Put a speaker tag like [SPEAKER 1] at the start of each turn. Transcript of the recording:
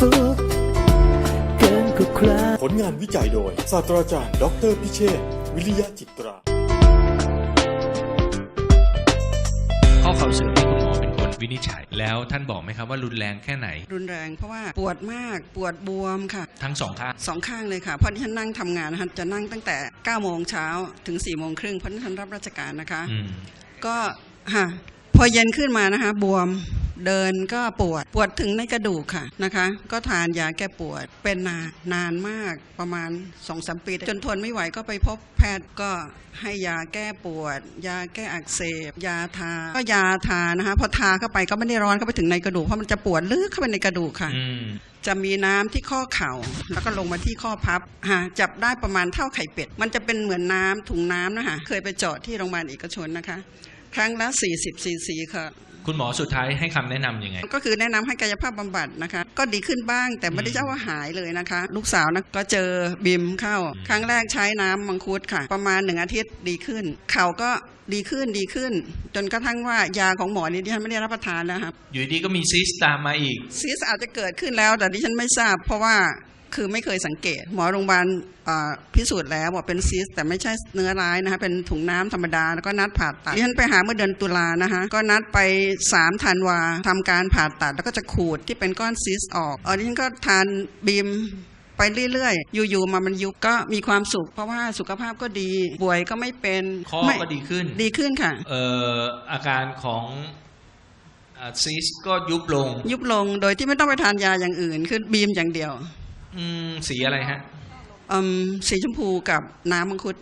[SPEAKER 1] สุขเกินกว่าใคร
[SPEAKER 2] ผลงานวิจัยโดย ศาสตราจารย์ดออเตอร์พิเชษฐ์วิริยะจิตรา
[SPEAKER 3] ข้อเข่าเสื่อมที่คุณหมอเป็นคนวินิจฉัย แล้วท่านบอกไหมครับว่ารุนแรงแค่ไหน
[SPEAKER 4] รุนแรงเพราะว่าปวดมากปวดบวมค่ะ
[SPEAKER 3] ทั้งสองข้าง
[SPEAKER 4] สองข้างเลยค่ะ เพราะที่ฉันนั่งทำงานนะคะจะนั่งตั้งแต่9โมงเช้าถึง4โมงครึ่งเพราะที่ฉันรับราชการนะคะ
[SPEAKER 3] อืม
[SPEAKER 4] ก็ฮะพอเย็นขึ้นมานะคะ บวม เดินก็ปวดปวดถึงในกระดูกค่ะนะคะ ก็ทานยาแก้ปวดเป็นนานนานมากประมาณ2อสปี จนทนไม่ไหวก็ไปพบแพทย์ก็ให้ยาแก้ปวด ยาแก้อักเสบ ยาทา ก็ยาทานะคะพอทาเข้าไปก็ไม่ได้ร้อนเข้าไปถึงในกระดูกเพราะมันจะปวดลึกเข้าไปในกระดูกค่ะ
[SPEAKER 3] อืม
[SPEAKER 4] จะมีน้ำที่ข้อเข่าแล้วก็ลงมาที่ข้อพับฮะจับได้ประมาณเท่าไข่เป็ด มันจะเป็นเหมือนน้ำถุงน้ำนะคะเคยไปเจาะที่โรงพยาบาลเอกชนนะคะ ครั้งละ40ซีซีค่ะ
[SPEAKER 3] คุณหมอสุดท้ายให้คำแนะนำยังไง
[SPEAKER 4] ก็คือแนะนำให้กายภาพบำบัดนะคะ ก็ดีขึ้นบ้างแต่ไม่ได้เจ้าว่าหายเลยนะคะ ลูกสาวนะก็เจอบิมเข้า
[SPEAKER 3] อืม
[SPEAKER 4] ครั้งแรกใช้น้ำมังคุดค่ะ ประมาณหนึ่งอาทิตย์ดีขึ้น เข่าก็ดีขึ้นดีขึ้น จนกระทั่งว่ายาของหมอนี่ดิฉันไม่ได้รับประทานแล้วครับ
[SPEAKER 3] อยู่ดีก็มีซิสตามมาอีก
[SPEAKER 4] ซีสอาจจะเกิดขึ้นแล้วแต่ดิฉันไม่ทราบ เพราะว่า คือไม่เคยสังเกต หมอโรงพยาบาลอ่าพิสูจน์แล้วบอกเป็นซีสแต่ไม่ใช่เนื้อร้ายนะคะเป็นถุงน้ำธรรมดาแล้วก็นัดผ่าตัดดิฉันไปหาเมื่อเดือนตุลานะคะก็นัดไป3ธันวาทำการผ่าตัด แล้วก็จะขูดที่เป็นก้อนซีสออกเออดิฉันก็ทานบีมไปเรื่อยๆ อยู่ๆ มามันยุบก็มีความสุข เพราะว่าสุขภาพก็ดี ป่วยก็ไม่เป็น
[SPEAKER 3] ข้อ
[SPEAKER 4] ไม่
[SPEAKER 3] ก็ดีขึ้น
[SPEAKER 4] ดีขึ้นค่ะ
[SPEAKER 3] เอ่ออาการของซิสก็ยุบลง
[SPEAKER 4] ยุบลง โดยที่ไม่ต้องไปทานยาอย่างอื่น คือบีมอย่างเดียว
[SPEAKER 3] อืมสีอะไรฮะ
[SPEAKER 4] อืมสีชมพูกับน้ำมังคุด